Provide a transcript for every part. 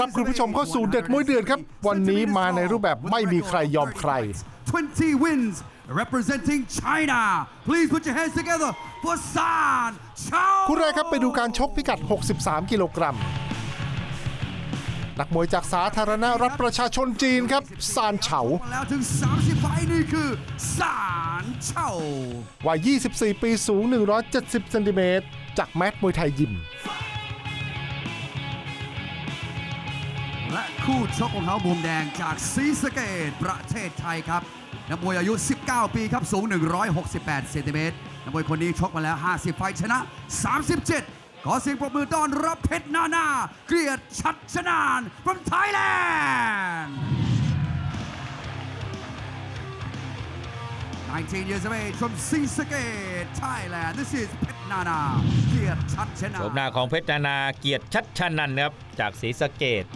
รับคุณผู้ชมเข้าสู่เด็ดมวยเดือดครับ วันนี้มาในรูปแบบไม่มีใครยอมใคร 20 wins representing China. Please put your hands together for San Chao. คู่แรกครับไปดูการชกพิกัด 63 กิโลกรัมนักมวยจากสาธารณรัฐประชาชนจีนครับซานเฉามาแล้วถึง 30ไฟล์นี่คือซานเฉาวัย 24 ปีสูง 170 เซนติเมตรจากแมตช์มวยไทยยิม คู่ชกของเขามุมแดงจากศรีสะเกดประเทศไทยครับนักมวยอายุ 19 ปีครับ สูง 168 เซนติเมตรนักมวยคนนี้ชกมาแล้ว 50 ไฟชนะ 37 ขอเสียงปรบมือต้อนรับเพชรนานา เกลียรติชัดชนาน from Thailand 19 years of age from Sisake, Thailand. This is Pet Nana, Kiat โฉมห Chatchana. น้าของเพชรนานาเกียรติชัดชนันท์นะครับจากศรีสะเกด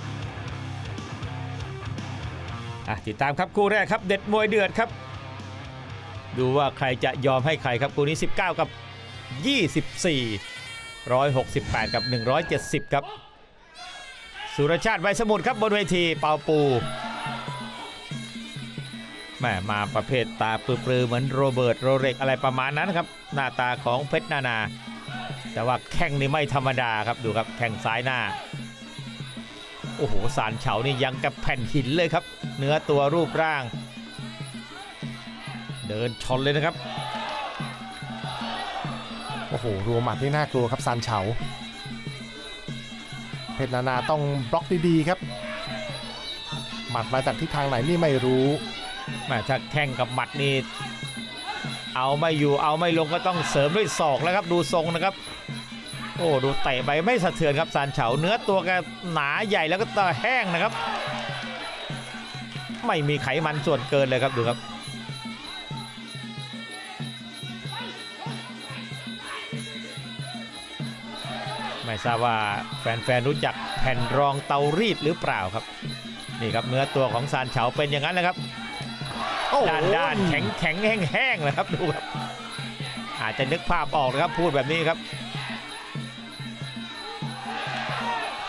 อะติดตามครับคู่แรกครับเด็ดมวยเดือดครับ ดูว่าใครจะยอมให้ใครครับคู่นี้ 19 กับ 24 168 กับ 170 ครับ สุรชาติไวสมุทรครับบนเวทีเปาปูแม่มาประเภทตาปลือๆเหมือนโรเบิร์ตโรเร็กอะไรประมาณนั้นครับ หน้าตาของเพชรนานา แต่ว่าแข้งนี่ไม่ธรรมดาครับดูครับแข้งซ้ายหน้า โอ้โหสารเฉานี่ยังกับแผ่นหินเลยครับ เนื้อตัวรูปร่าง เดินชนเลยนะครับ โอ้โหรัวหมัดนี่น่ากลัวครับซานเฉาเพชรนานาต้องบล็อกดีๆครับ หมัดมาจากทิศทางไหนนี่ไม่รู้แม่ถ้าแข้งกับหมัดนี่เอาไม่อยู่เอาไม่ลงก็ต้องเสริมด้วยศอกแล้วครับดูทรงนะครับโอ้ดูเตะไปไม่สะเทือนครับสารเฉาเนื้อตัวแกหนาใหญ่แล้วก็ตาแห้งนะครับ ไม่มีไขมันส่วนเกินเลยครับดูครับไม่ทราบว่าแฟนๆรู้จักแผ่นรองเตารีดหรือเปล่าครับ นี่ครับเนื้อตัวของซานเฉาเป็นอย่างนั้นแหละครับโอ้โหด้านด้านแข็งแข็งแห้งแห้งเลยครับดูครับ อาจจะนึกภาพออกนะครับพูดแบบนี้ครับ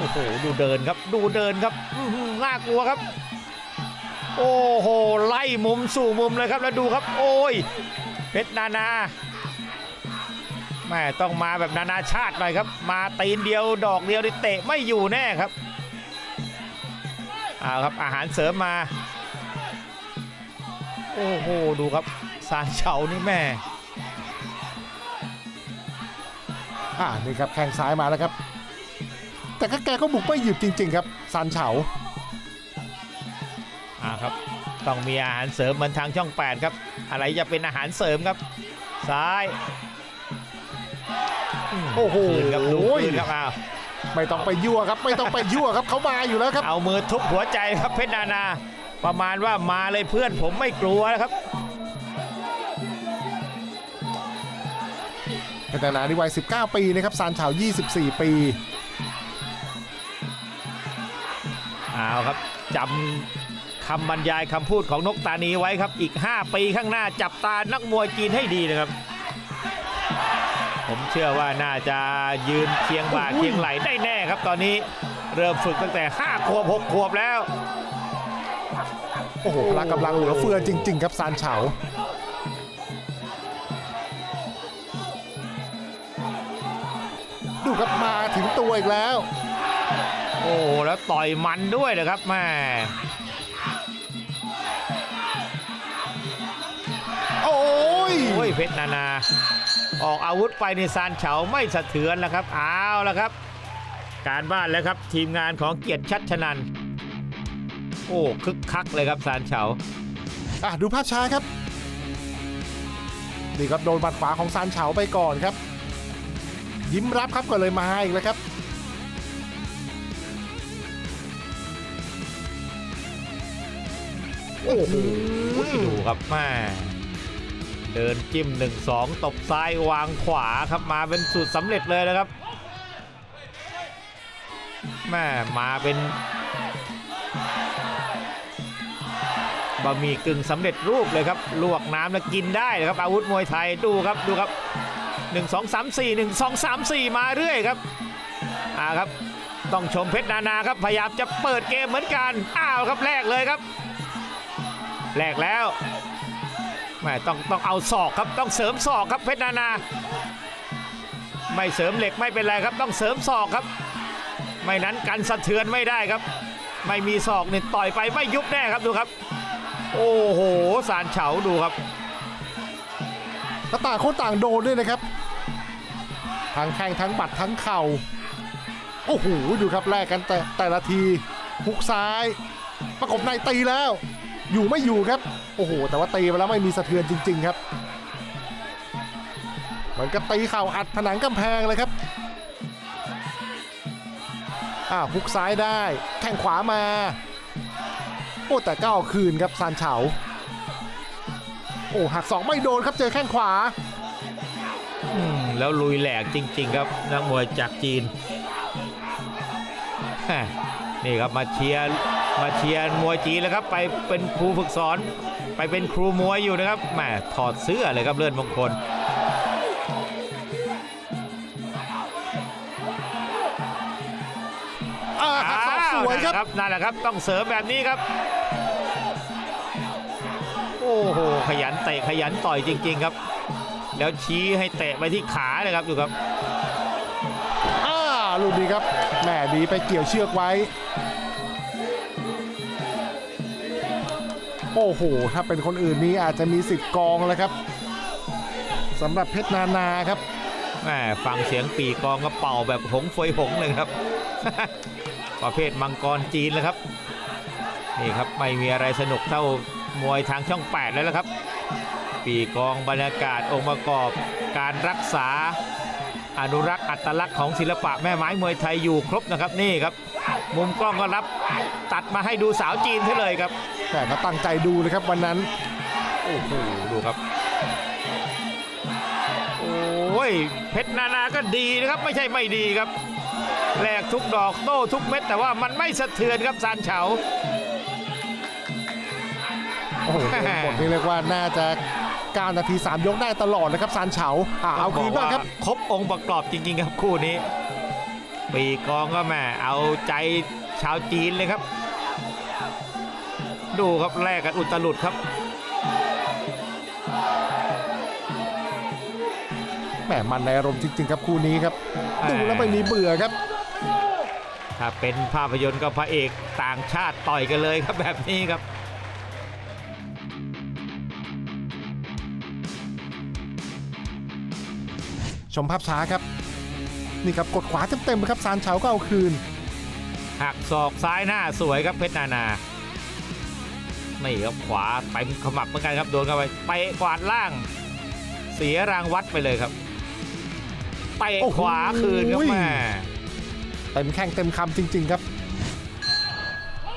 อ้โหดูเดินครับดูเดินครับน่ากลัวครับ โอ้โหไล่มุมสู่มุมเลยครับแล้วดูครับ โอ้ยเพชรนานาแม่ต้องมาแบบนานาชาติหน่อยครับ มาตีนเดียวดอกเดียวนี่เตะไม่อยู่แน่ครับเอาครับอาหารเสริมมา โอ้โหดูครับซานเฉานี่แม่อ่านี่ครับแข้งซ้ายมาแล้วครับ แต่ก็แกก็บุกไม่หยุดจริง ๆ ครับซานเฉาอ่าครับ ต้องมีอาหารเสริมเหมือนทางช่อง 8 ครับ อะไรจะเป็นอาหารเสริมครับ ซ้ายโอ้โหคืนครับดูคืนครับอ้าวไม่ต้องไปยั่วครับ ไม่ต้องไปยั่วครับเขามาอยู่แล้วครับ เอามือทุบหัวใจครับเพชรนานา ประมาณว่ามาเลยเพื่อนผมไม่กลัวแล้วครับเพชรนานานี่วัย 19 ปีนะครับซานเฉา24 ปี เอาครับจำคำบรรยายคำพูดของนกตานีไว้ครับอีก 5 ปีข้างหน้าจับตานักมวยจีนให้ดีนะครับ ผมเชื่อว่าน่าจะยืนเคียงบ่าโอ้โหเคียงไหลได้แน่ครับตอนนี้เริ่มฝึกตั้งแต่ 5 ขวบ 6 ขวบแล้ว โอ้โหพละกำลังเหลือเฟือจริง ๆ ครับซานเฉาดูครับมาถึงตัวอีกแล้ว โอ้โหแล้วต่อยมันด้วยนะครับแม่โอ้ยโอ้ยเพชรนานา ออกอาวุธไปในซานเฉาไม่สะเทือนแล้วครับเอาแล้วครับ การบ้านแล้วครับทีมงานของเกียรติชัดชนันท์โอ้คึกคักเลยครับซานเฉาอะดูภาพช้าครับนี่ครับโดนบัดขวาของซานเฉาไปก่อนครับ ยิ้มรับครับก็เลยมาอีกแล้วครับ โอ้โหดูครับแม่เดินจิ้ม 1 2 ตบซ้ายวางขวาครับมาเป็นสูตรสำเร็จเลยนะครับแม่มาเป็นบะหมี่กึ่งสำเร็จรูปเลยครับ ลวกน้ำแล้วกินได้เลยครับ อาวุธมวยไทยดูครับดูครับ 1 2 3 4 1 2 3 4 มาเรื่อยครับอ่าครับ ต้องชมเพชรนานาครับ พยายามจะเปิดเกมเหมือนกัน อ้าวครับแลกเลยครับ แลกแล้วแม่ต้องต้องเอาศอกครับต้องเสริมศอกครับเพชรนานา ไม่เสริมเหล็กไม่เป็นไรครับต้องเสริมศอกครับ ไม่นั้นกันสะเทือนไม่ได้ครับ ไม่มีศอกเนี่ยต่อยไปไม่ยุบแน่ครับดูครับ โอ้โหสารเฉาดูครับแล้วต่างคนต่างโดนด้วยนะครับทั้งแข้งทั้งบัดทั้งเข่าโอ้โหดูครับแลกกันแต่แต่ละทีฮุกซ้าย ประกบในตีแล้ว อยู่ไม่อยู่ครับ โอ้โห แต่ว่าตีไปแล้วไม่มีสะเทือนจริง ๆ ครับ มันก็ตีเข่าอัดผนังกำแพงเลยครับอ้าวฮุกซ้ายได้ แข้งขวามา โอ้แต่ก็เอาคืนครับซานเฉา โอ้หักสองไม่โดนครับเจอแข้งขวา อืมแล้วลุยแหลกจริง ๆ ครับนักมวยจากจีน นี่ครับมาเชียร์ มาเชียร์มวยจีนแล้วครับ ไปเป็นครูฝึกสอน ไปเป็นครูมวยอยู่นะครับแหมถอดเสื้อเลยครับเลื่อนมงคลอ่าหักศอกสวยครับอ้าวนั่นแหละครับ ต้องเสริมแบบนี้ครับ โอ้โห ขยันเตะขยันต่อยจริง ๆครับ แล้วชี้ให้เตะไปที่ขาเลยครับดูครับอ่าลูกนี้ครับแหม่ดีไปเกี่ยวเชือกไว้ โอ้โห ถ้าเป็นคนอื่นนี้อาจจะมีสิทธิ์กองแล้วครับสำหรับเพชรนานาครับแหมฟังเสียงปีกองก็เป่าแบบหงเฟยหงเลยครับ ประเภทมังกรจีนเลยครับ นี่ครับไม่มีอะไรสนุกเท่ามวยทางช่อง 8 แล้วละครับ ปีกองบรรยากาศองค์ประกอบ การรักษาอนุรักษ์อัตลักษณ์ของศิลปะแม่ไม้มวยไทยอยู่ครบนะครับนี่ครับ มุมกล้องก็รับตัดมาให้ดูสาวจีนเท่เลยครับแต่ก็ตั้งใจดูเลยครับวันนั้น โอ้โหดูครับ โอ้ยเพชรนานาก็ดีนะครับ ไม่ใช่ไม่ดีครับแลกทุกดอกโต้ทุกเม็ด แต่ว่ามันไม่สะเทือนครับซานเฉาโอ้โหเกมบทนี้เรียกว่าน่าจะ9นาที 3 ยกได้ตลอดนะครับซานเฉาอ่าเอาคืนบ้างครับ ครบองค์ประกอบจริง ๆ ครับคู่นี้ ปีกองก็แม่เอาใจชาวจีนเลยครับ ดูครับแลกกันอุตลุดครับแหมมันในอารมณ์จริงๆครับคู่นี้ครับแหม่ดูแล้วไม่มีเบื่อครับ ถ้าเป็นภาพยนตร์ก็พระเอกต่างชาติต่อยกันเลยครับแบบนี้ครับชมภาพช้าครับ นี่ครับกดขวาเต็มๆครับซานเฉาก็เอาคืน หักศอกซ้ายหน้าสวยครับเพชรนานานี่ครับขวาเต็มขมับเหมือนกันครับโดนเข้าไปเตะกวาดล่าง เสียรางวัดไปเลยครับเตะโอ้โหขวาคืนครับแม่เต็มแข้งเต็มคำจริง ๆครับ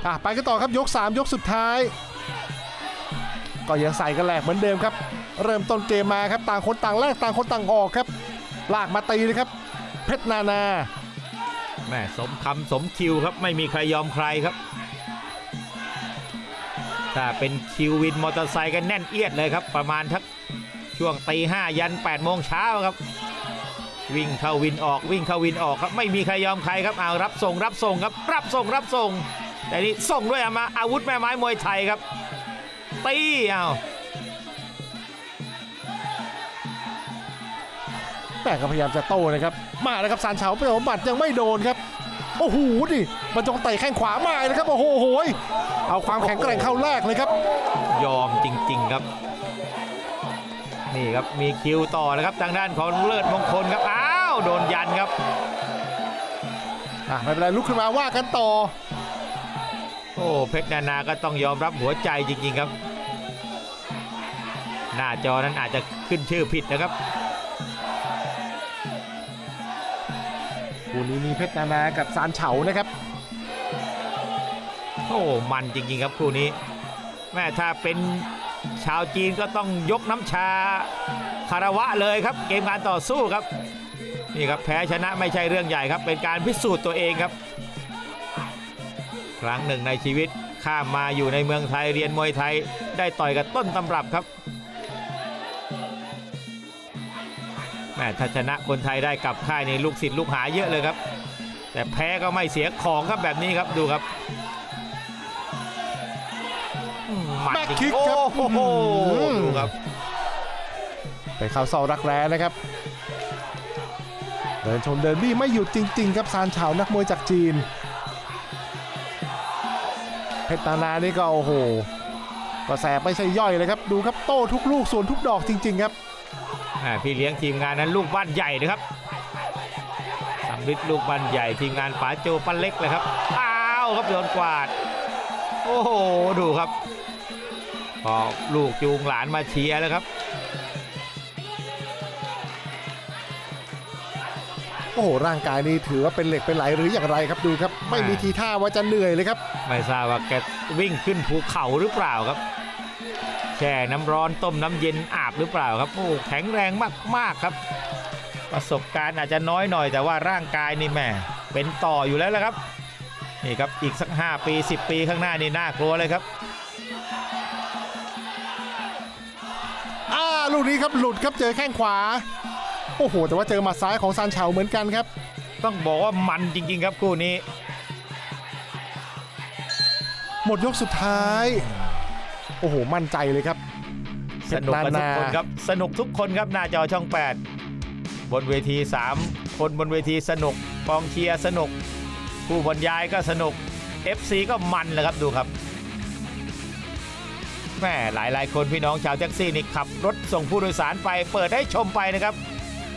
อะไปกันต่อครับยก 3 ยกสุดท้าย ก็ยังใส่กันแหลกเหมือนเดิมครับ เริ่มต้นเกมมาครับต่างคนต่างแลกต่างคนต่างออกครับ ลากมาตีเลยครับ เพชรนานาแม่สมคำสมคิวครับไม่มีใครยอมใครครับ ถ้าเป็นคิววินมอเตอร์ไซค์กันแน่นเอียดเลยครับ ประมาณทักช่วงตีห้ายัน8ปดโมงเช้าครับ วิ่งเข้าวินออกวิ่งเข้าวินออกครับ ไม่มีใครยอมใครครับเอารับส่งรับส่งครับ รับส่งรับส่ง แต่นี่ส่งด้วยอามาอาวุธแม่ไม้มวยไทยครับตีเอา แต่ก็พยายามจะโต้นะครับ มาแล้วครับซานเฉาไปผมบัตรยังไม่โดนครับโอ้โหดิมันจงเตะแข้งขวามาเลยครับโอ้โหโหยเอาความแข็งแกร่งเข้าแรกเลยครับ ยอมจริง ๆครับ นี่ครับมีคิวต่อนะครับทางด้านของเลิศมงคลครับอ้าวโดนยันครับอะไม่เป็นไรลุกขึ้นมาว่ากันต่อ โอ้เพชรนานาก็ต้องยอมรับหัวใจจริง ๆครับ หน้าจอนั้นอาจจะขึ้นชื่อผิดนะครับ คู่นี้มีเพชรนานากับซานเฉานะครับโอ้มันจริงๆครับคู่นี้ แม่ถ้าเป็นชาวจีนก็ต้องยกน้ำชาคารวะเลยครับ เกมการต่อสู้ครับนี่ครับแพ้ชนะไม่ใช่เรื่องใหญ่ครับ เป็นการพิสูจน์ตัวเองครับ ครั้งหนึ่งในชีวิตข้ามมาอยู่ในเมืองไทยเรียนมวยไทยได้ต่อยกับต้นตำรับครับ ถ้าชนะคนไทยได้กลับค่ายในลูกศิษย์ลูกหาเยอะเลยครับ แต่แพ้ก็ไม่เสียของครับแบบนี้ครับดูครับอืมหมัดแบ็คจริงคิกครับโอ้โหอื้อหือดูครับ ไปเข้าเสารักแร้นะครับ เดินชนเดินบี้ไม่หยุดจริง ๆ ครับซานเฉานักมวยจากจีน เพชรนานานี่ก็โอ้โหก็แสบไม่ใช่ย่อยเลยครับ ดูครับโต้ทุกลูกส่วนทุกดอกจริง ๆ ครับอ่า พี่เลี้ยงทีมงานนั้นลูกบ้านใหญ่นะครับสำริดลูกบ้านใหญ่ทีมงานป๋าโจปั้นเล็กเลยครับอ้าวครับโยนกวาด โอ้โหดูครับพอลูกจูงหลานมาเชียร์แล้วครับ โอ้โหร่างกายนี่ถือว่าเป็นเหล็กเป็นไหลหรืออย่างไรครับดูครับ ไม่มีทีท่าว่าจะเหนื่อยเลยครับ ไม่ทราบว่าแกวิ่งขึ้นภูเขาหรือเปล่าครับ แช่น้ำร้อนต้มน้ำเย็นอาบหรือเปล่าครับโอ้แข็งแรงมากๆครับ ประสบการณ์อาจจะน้อยหน่อย แต่ว่าร่างกายนี่แหม่เป็นต่ออยู่แล้วละครับนี่ครับอีกสัก 5 ปี 10 ปีข้างหน้านี่น่ากลัวเลยครับอ่าลูกนี้ครับหลุดครับเจอแข้งขวา โอ้โห แต่ว่าเจอหมัดซ้ายของซานเฉาเหมือนกันครับ ต้องบอกว่ามันจริง ๆ ครับคู่นี้ หมดยกสุดท้าย โอ้โห มั่นใจเลยครับสนุกกันทุกคนเพชรนานาครับ สนุกทุกคนครับหน้าจอช่อง 8 บนเวที 3 คนบนเวทีสนุกกองเชียร์สนุก ผู้บรรยายก็สนุก FC ก็มันเลยครับดูครับแม่หลายหลายๆคนพี่น้องชาวแท็กซี่นี่ขับรถส่งผู้โดยสารไปเปิดให้ชมไปนะครับ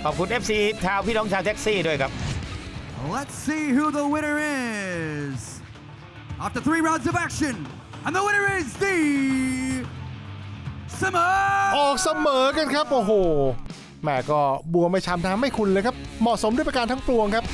ขอบคุณ FC ชาวพี่น้องชาวแท็กซี่ด้วยครับ Let's see who the winner is. After three rounds of action, and the winner is the Simmer ออกเสมอกันครับ โอ้โหแม่ก็บัวไม่ช้ำน้ำไม่คุณเลยครับ เหมาะสมด้วยประการทั้งปวงครับ